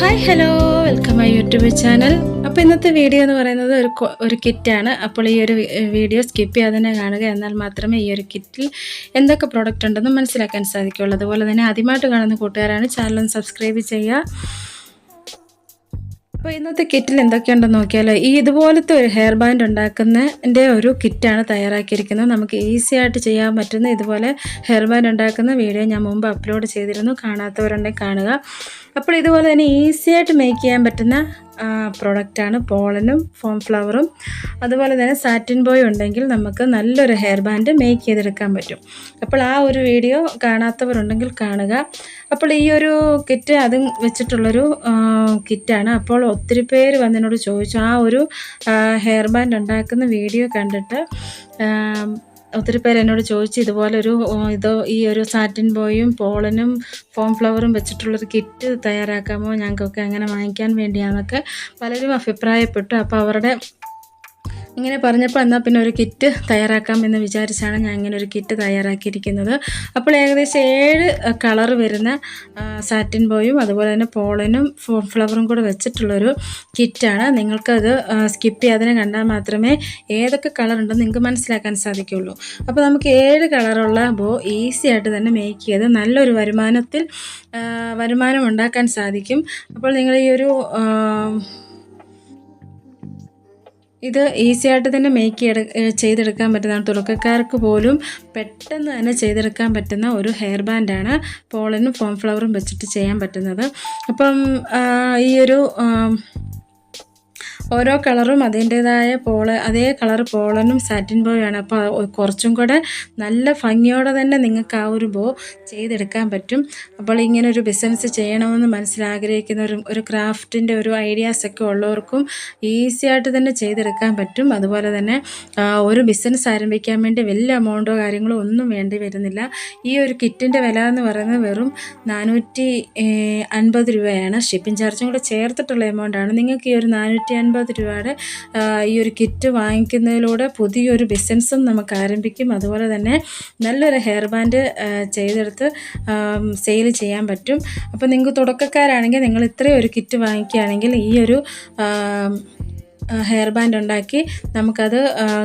Hi hello welcome my YouTube channel അപ്പോൾ ഇന്നത്തെ video എന്ന് പറയുന്നത് ഒരു ഒരു കിറ്റാണ് അപ്പോൾ ഈ ഒരു വീഡിയോ സ്കിപ്പ് ചെയ്യാതെ തന്നെ കാണുക. എന്നാൽ മാത്രമേ ഈ ഒരു കിറ്റിൽ എന്തൊക്കെ പ്രോഡക്റ്റ് ഉണ്ടെന്ന് മനസ്സിലാക്കാൻ സാധിക്കുകയുള്ളൂ. അതുപോലെ തന്നെ ആദ്യമായിട്ട് കാണുന്ന കൂട്ടുകാരാണ്. ചാനൽ സബ്സ്ക്രൈബ് ചെയ്യുക. അപ്പോൾ ഇന്നത്തെ കിറ്റിൽ എന്തൊക്കെയുണ്ടെന്ന് നോക്കിയാലോ ഈ ഇതുപോലത്തെ ഒരു ഹെയർ ബാൻഡ് ഉണ്ടാക്കുന്നതിന്റെ ഒരു കിറ്റാണ് തയ്യാറാക്കിയിരിക്കുന്നത്. നമുക്ക് ഈസി ആയിട്ട് ചെയ്യാൻ പറ്റുന്ന ഇതുപോലെ ഹെയർ ബാൻഡ് ഉണ്ടാക്കുന്ന വീഡിയോ ഞാൻ മുമ്പ് അപ്ലോഡ് ചെയ്തിരുന്നു. കാണാത്തവരുണ്ടെങ്കിൽ കാണുക. അപ്പോൾ ഇതുപോലെ തന്നെ ഈസി ആയിട്ട് മേക്ക് ചെയ്യാൻ പറ്റുന്ന പ്രോഡക്റ്റാണ് പോളനും ഫോം ഫ്ലവറും അതുപോലെ തന്നെ സാറ്റിൻ ബോയ് ഉണ്ടെങ്കിൽ നമുക്ക് നല്ലൊരു ഹെയർ ബാൻഡ് മേക്ക് ചെയ്തെടുക്കാൻ പറ്റും. അപ്പോൾ ആ ഒരു വീഡിയോ കാണാത്തവരുണ്ടെങ്കിൽ കാണുക. അപ്പോൾ ഈ ഒരു കിറ്റ് അതും വെച്ചിട്ടുള്ളൊരു കിറ്റാണ് അപ്പോൾ ഒത്തിരി പേര് വന്നതിനോട് ചോദിച്ചു ആ ഒരു ഹെയർ ബാൻഡ് ഉണ്ടാക്കുന്ന വീഡിയോ കണ്ടിട്ട് ഒത്തിരി പേര് എന്നോട് ചോദിച്ചു ഇതുപോലൊരു ഇത് ഈ ഒരു സാറ്റിൻ ബോയും പോളനും ഫോം ഫ്ലവറും വെച്ചിട്ടുള്ളൊരു കിറ്റ് തയ്യാറാക്കാമോ ഞങ്ങൾക്കൊക്കെ അങ്ങനെ വാങ്ങിക്കാൻ വേണ്ടിയാണെന്നൊക്കെ പലരും അഭിപ്രായപ്പെട്ടു. അപ്പോൾ അവരുടെ ഇങ്ങനെ പറഞ്ഞപ്പോൾ എന്നാൽ പിന്നെ ഒരു കിറ്റ് തയ്യാറാക്കാം എന്ന് വിചാരിച്ചാണ് ഞാൻ ഇങ്ങനെ ഒരു കിറ്റ് തയ്യാറാക്കിയിരിക്കുന്നത്. അപ്പോൾ ഏകദേശം ഏഴ് കളർ വരുന്ന സാറ്റിൻ ബോയും അതുപോലെ തന്നെ പോളനും ഫ്ലവറും കൂടെ വെച്ചിട്ടുള്ളൊരു കിറ്റാണ് നിങ്ങൾക്കത് സ്കിപ്പ് ചെയ്യാതെ കണ്ടാൽ മാത്രമേ ഏതൊക്കെ കളർ ഉണ്ടെന്ന് നിങ്ങൾക്ക് മനസ്സിലാക്കാൻ സാധിക്കുള്ളൂ അപ്പോൾ നമുക്ക് ഏഴ് കളറുള്ള ബോ ഈസി ആയിട്ട് തന്നെ മേക്ക് ചെയ്ത് നല്ലൊരു വരുമാനത്തിൽ വരുമാനം ഉണ്ടാക്കാൻ സാധിക്കും. അപ്പോൾ നിങ്ങൾ ഈ ഒരു ഇത് ഈസി ആയിട്ട് തന്നെ മേക്ക് ചെയ്തെടുക്കാൻ പറ്റുന്നതാണ്. തുടക്കക്കാർക്ക് പോലും പെട്ടെന്ന് തന്നെ ചെയ്തെടുക്കാൻ പറ്റുന്ന ഒരു ഹെയർ ബാൻഡാണ് പോളനും ഫോം ഫ്ലവറും വെച്ചിട്ട് ചെയ്യാൻ പറ്റുന്നത്. അപ്പം ഈ ഒരു ഓരോ കളറും അതിന്റേതായ പോള അതേ കളർ പോളനും സാറ്റിൻ ബോയാണ് അപ്പോൾ കുറച്ചും കൂടെ നല്ല ഭംഗിയോടെ തന്നെ നിങ്ങൾക്ക് ആ ഒരു ബോ ചെയ്തെടുക്കാൻ പറ്റും. അപ്പോൾ ഇങ്ങനെ ഒരു ബിസിനസ് ചെയ്യണമെന്ന് മനസ്സിലാഗ്രഹിക്കുന്ന ഒരു ഒരു ക്രാഫ്റ്റിന്റെ ഒരു ഐഡിയാസൊക്കെ ഉള്ളവർക്കും ഈസി ആയിട്ട് തന്നെ ചെയ്തെടുക്കാൻ പറ്റും. അതുപോലെ തന്നെ ഒരു ബിസിനസ് ആരംഭിക്കാൻ വേണ്ടി വലിയ എമൗണ്ടോ കാര്യങ്ങളോ ഒന്നും വേണ്ടി വരുന്നില്ല. ഈ ഒരു കിറ്റിന്റെ വില എന്ന് പറയുന്നത് വെറും നാനൂറ്റി അൻപത് രൂപയാണ്. ഷിപ്പിംഗ് ചാർജും കൂടെ ചേർത്തിട്ടുള്ള എമൗണ്ടാണ് നിങ്ങൾക്ക് ഈ ഒരു നാനൂറ്റി അൻപത് അൻപത് രൂപയുടെ ഈ ഒരു കിറ്റ് വാങ്ങിക്കുന്നതിലൂടെ പുതിയൊരു ബിസിനസ്സും നമുക്ക് ആരംഭിക്കും. അതുപോലെ തന്നെ നല്ലൊരു ഹെയർ ബാൻഡ് ചെയ്തെടുത്ത് സെയിൽ ചെയ്യാൻ പറ്റും. അപ്പോൾ നിങ്ങൾക്ക് തുടക്കക്കാരാണെങ്കിൽ നിങ്ങൾ ഇത്രയും ഒരു കിറ്റ് വാങ്ങിക്കുകയാണെങ്കിൽ ഈ ഒരു ഹെയർ ബാൻഡ് ഉണ്ടാക്കി നമുക്കത്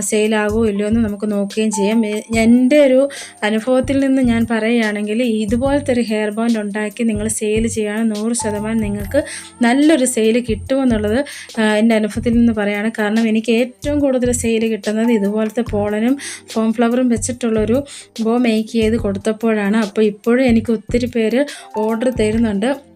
സെയിലാകുമോ ഇല്ലയോ എന്ന് നമുക്ക് നോക്കുകയും ചെയ്യാം. എന്റെ ഒരു അനുഭവത്തിൽ നിന്ന് ഞാൻ പറയുകയാണെങ്കിൽ ഇതുപോലത്തെ ഒരു ഹെയർ ബാൻഡ് ഉണ്ടാക്കി നിങ്ങൾ സെയിൽ ചെയ്യുകയാണ് നൂറ് ശതമാനം നിങ്ങൾക്ക് നല്ലൊരു സെയിൽ കിട്ടുമെന്നുള്ളത് എന്റെ അനുഭവത്തിൽ നിന്ന് പറയുകയാണ്. കാരണം എനിക്ക് ഏറ്റവും കൂടുതൽ സെയിൽ കിട്ടുന്നത് ഇതുപോലത്തെ പോളനും ഫോം ഫ്ലവറും വെച്ചിട്ടുള്ളൊരു ബോ മേക്ക് ചെയ്ത് കൊടുത്തപ്പോഴാണ്. അപ്പോൾ ഇപ്പോഴും എനിക്ക് ഒത്തിരി പേര് ഓർഡർ തരുന്നുണ്ട്.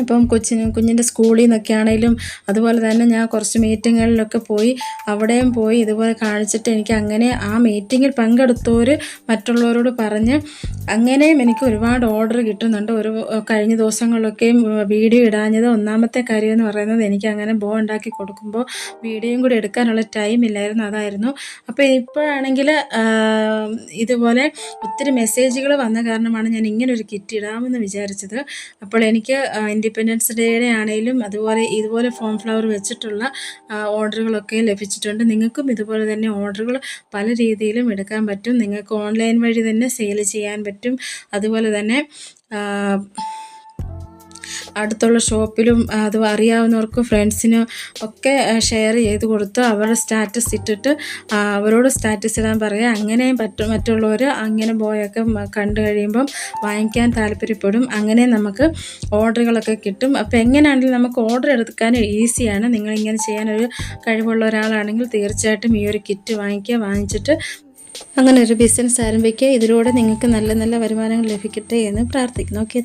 ഇപ്പം കൊച്ചിന് കുഞ്ഞിന്റെ സ്കൂളിൽ നിന്നൊക്കെ ആണെങ്കിലും അതുപോലെ തന്നെ ഞാൻ കുറച്ച് മീറ്റിങ്ങുകളിലൊക്കെ പോയി അവിടെയും പോയി ഇതുപോലെ കാണിച്ചിട്ട് എനിക്ക് അങ്ങനെ ആ മീറ്റിങ്ങിൽ പങ്കെടുത്തവർ മറ്റുള്ളവരോട് പറഞ്ഞ് അങ്ങനെയും എനിക്ക് ഒരുപാട് ഓർഡർ കിട്ടുന്നുണ്ട്. ഒരു കഴിഞ്ഞ ദിവസങ്ങളിലൊക്കെയും വീഡിയോ ഇടാഞ്ഞത് ഒന്നാമത്തെ കാര്യം എന്ന് പറയുന്നത് എനിക്ക് അങ്ങനെ ബോ ഉണ്ടാക്കി കൊടുക്കുമ്പോൾ വീഡിയോയും കൂടി എടുക്കാനുള്ള ടൈം ഇല്ലായിരുന്നു അതായിരുന്നു. അപ്പോൾ ഇപ്പോഴാണെങ്കിൽ ഇതുപോലെ ഒത്തിരി മെസ്സേജുകൾ വന്ന കാരണമാണ് ഞാൻ ഇങ്ങനൊരു കിറ്റ് ഇടാമെന്ന് വിചാരിച്ചത്. അപ്പോൾ എനിക്ക് ഇൻഡിപെൻഡൻസ് ഡേയുടെ ആണെങ്കിലും അതുപോലെ ഇതുപോലെ ഫോം ഫ്ലവർ വെച്ചിട്ടുള്ള ഓർഡറുകളൊക്കെ ലഭിച്ചിട്ടുണ്ട്. നിങ്ങൾക്കും ഇതുപോലെ തന്നെ ഓർഡറുകൾ പല രീതിയിലും എടുക്കാൻ പറ്റും. നിങ്ങൾക്ക് ഓൺലൈൻ വഴി തന്നെ സെയിൽ ചെയ്യാൻ പറ്റും. അതുപോലെ തന്നെ അടുത്തുള്ള ഷോപ്പിലും അത് അറിയാവുന്നവർക്കും ഫ്രണ്ട്സിനും ഒക്കെ ഷെയർ ചെയ്ത് കൊടുത്ത് അവരുടെ സ്റ്റാറ്റസ് ഇട്ടിട്ട് അവരോട് സ്റ്റാറ്റസ് ഇടാൻ പറയുക. അങ്ങനെയും പറ്റും മറ്റുള്ളവർ അങ്ങനെ ബോയൊക്കെ കണ്ടു കഴിയുമ്പം വാങ്ങിക്കാൻ താല്പര്യപ്പെടും. അങ്ങനെ നമുക്ക് ഓർഡറുകളൊക്കെ കിട്ടും. അപ്പോൾ എങ്ങനെയാണെങ്കിലും നമുക്ക് ഓർഡർ എടുക്കാൻ ഈസിയാണ്. നിങ്ങളിങ്ങനെ ചെയ്യാനൊരു കഴിവുള്ള ഒരാളാണെങ്കിൽ തീർച്ചയായിട്ടും ഈ ഒരു കിറ്റ് വാങ്ങിക്കുക വാങ്ങിച്ചിട്ട് അങ്ങനെ ഒരു ബിസിനസ് ആരംഭിക്കുക. ഇതിലൂടെ നിങ്ങൾക്ക് നല്ല നല്ല വരുമാനങ്ങൾ ലഭിക്കട്ടെ എന്ന് പ്രാർത്ഥിക്കുന്നു. ഓക്കെ